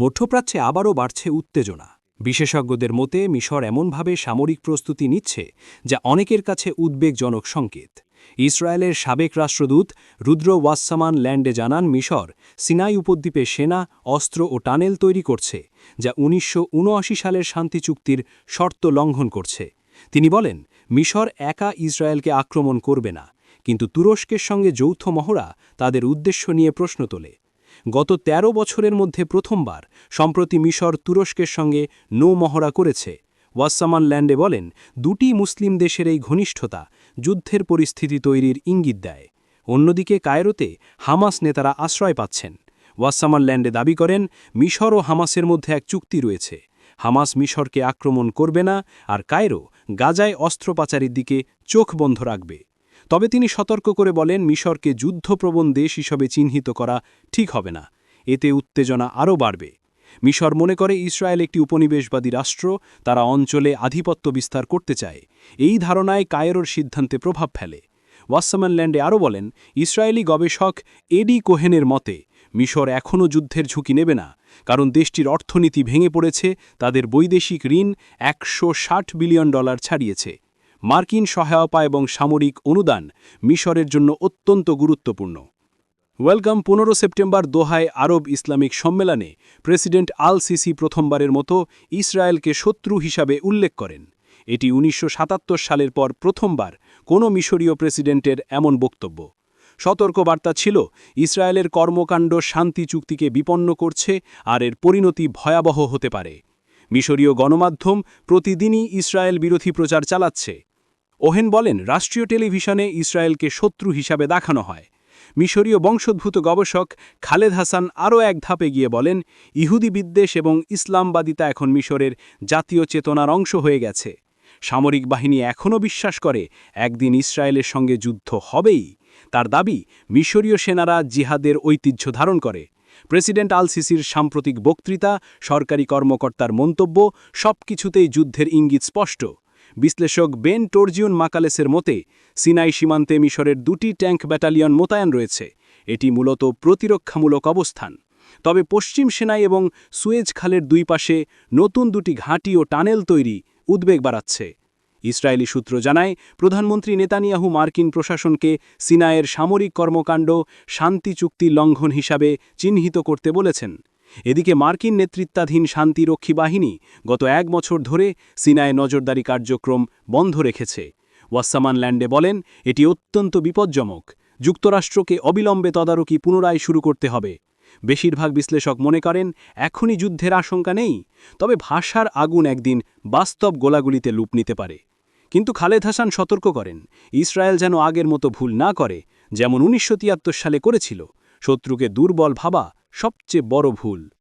মধ্যপ্রাচ্যে আবারও বাড়ছে উত্তেজনা। বিশেষজ্ঞদের মতে, মিশর এমনভাবে সামরিক প্রস্তুতি নিচ্ছে যা অনেকের কাছে উদ্বেগজনক সংকেত। ইসরায়েলের সাবেক রাষ্ট্রদূত রুদ্র ওয়াসসামান ল্যান্ডে জানান, মিশর সিনাই উপদ্বীপে সেনা, অস্ত্র ও টানেল তৈরি করছে, যা উনিশশো উনআশি সালের শান্তি চুক্তির শর্ত লঙ্ঘন করছে। তিনি বলেন, মিশর একা ইসরায়েলকে আক্রমণ করবে না, কিন্তু তুরস্কের সঙ্গে যৌথ মহড়া তাদের উদ্দেশ্য নিয়ে প্রশ্ন তোলে। গত ১৩ বছরের মধ্যে প্রথমবার, সম্প্রতি মিশর তুরস্কের সঙ্গে নৌ মহড়া করেছে। ওয়াসামান ল্যান্ডে বলেন, দুটি মুসলিম দেশের এই ঘনিষ্ঠতা যুদ্ধের পরিস্থিতি তৈরির ইঙ্গিত দেয়। অন্যদিকে কায়রোতে হামাস নেতারা আশ্রয় পাচ্ছেন। ওয়াসামান ল্যান্ডে দাবি করেন, মিশর ও হামাসের মধ্যে এক চুক্তি রয়েছে। হামাস মিশরকে আক্রমণ করবে না, আর কায়রো গাজায় অস্ত্র পাচারের দিকে চোখ বন্ধ রাখবে। তবে তিনি সতর্ক করে বলেন, মিশরকে যুদ্ধপ্রবণ দেশ হিসেবে চিহ্নিত করা ঠিক হবে না। এতে উত্তেজনা আরও বাড়বে। মিশর মনে করে ইসরায়েল একটি উপনিবেশবাদী রাষ্ট্র, তারা অঞ্চলে আধিপত্য বিস্তার করতে চায়। এই ধারণায় কায়রোর সিদ্ধান্তে প্রভাব ফেলে। ওয়াসসামানল্যান্ডে আরও বলেন, ইসরায়েলি গবেষক এডি কোহেনের মতে, মিশর এখনও যুদ্ধের ঝুঁকি নেবে না, কারণ দেশটির অর্থনীতি ভেঙে পড়েছে, তাদের বৈদেশিক ঋণ একশো ষাট বিলিয়ন ডলার ছাড়িয়েছে। মার্কিন সহায়তা এবং সামরিক অনুদান মিশরের জন্য অত্যন্ত গুরুত্বপূর্ণ। ওয়েলকাম পনেরো সেপ্টেম্বর দোহায় আরব ইসলামিক সম্মেলনে প্রেসিডেন্ট আল সিসি প্রথমবারের মতো ইসরায়েলকে শত্রু হিসাবে উল্লেখ করেন। এটি উনিশশো সাতাত্তর সালের পর প্রথমবার কোনো মিশরীয় প্রেসিডেন্টের এমন বক্তব্য। সতর্কবার্তা ছিল, ইসরায়েলের কর্মকাণ্ড শান্তি চুক্তিকে বিপন্ন করছে আর এর পরিণতি ভয়াবহ হতে পারে। মিশরীয় গণমাধ্যম প্রতিদিনই ইসরায়েল বিরোধী প্রচার চালাচ্ছে। ওহেন বলেন, রাষ্ট্রীয় টেলিভিশনে ইসরায়েলকে শত্রু হিসাবে দেখানো হয়। মিশরীয় বংশোদ্ভূত গবেষক খালেদ হাসান আরও এক ধাপে গিয়ে বলেন, ইহুদি বিদ্বেষ এবং ইসলামবাদিতা এখন মিশরের জাতীয় চেতনার অংশ হয়ে গেছে। সামরিক বাহিনী এখনও বিশ্বাস করে, একদিন ইসরায়েলের সঙ্গে যুদ্ধ হবেই। তার দাবি, মিশরীয় সেনারা জিহাদের ঐতিহ্য ধারণ করে। প্রেসিডেন্ট আল সিসির সাম্প্রতিক বক্তৃতা, সরকারি কর্মকর্তার মন্তব্য, সবকিছুতেই যুদ্ধের ইঙ্গিত স্পষ্ট। বিশ্লেষক বেন টর্জিউন মাকালেসের মতে, সিনাই সীমান্তে মিশরের দুটি ট্যাঙ্ক ব্যাটালিয়ন মোতায়েন রয়েছে। এটি মূলত প্রতিরক্ষামূলক অবস্থান। তবে পশ্চিম সেনাই এবং সুয়েজ খালের দুই পাশে নতুন দুটি ঘাঁটি ও টানেল তৈরি উদ্বেগ বাড়াচ্ছে। ইসরায়েলি সূত্র জানায়, প্রধানমন্ত্রী নেতানিয়াহু মার্কিন প্রশাসনকে সিনায়ের সামরিক কর্মকাণ্ড শান্তি চুক্তি লঙ্ঘন হিসাবে চিহ্নিত করতে বলেছেন। এদিকে মার্কিন নেতৃত্বাধীন শান্তিরক্ষী বাহিনী গত এক বছর ধরে সিনায় নজরদারি কার্যক্রম বন্ধ রেখেছে। ওয়াসামান ল্যান্ডে বলেন, এটি অত্যন্ত বিপজ্জনক। যুক্তরাষ্ট্রকে অবিলম্বে তদারকি পুনরায় শুরু করতে হবে। বেশিরভাগ বিশ্লেষক মনে করেন, এখনই যুদ্ধের আশঙ্কা নেই, তবে ভাষার আগুন একদিন বাস্তব গোলাগুলিতে লুপ নিতে পারে। কিন্তু খালেদ হাসান সতর্ক করেন, ইসরায়েল যেন আগের মতো ভুল না করে, যেমন উনিশশো তিয়াত্তর সালে করেছিল। শত্রুকে দুর্বল ভাবা সবচেয়ে বড় ভুল।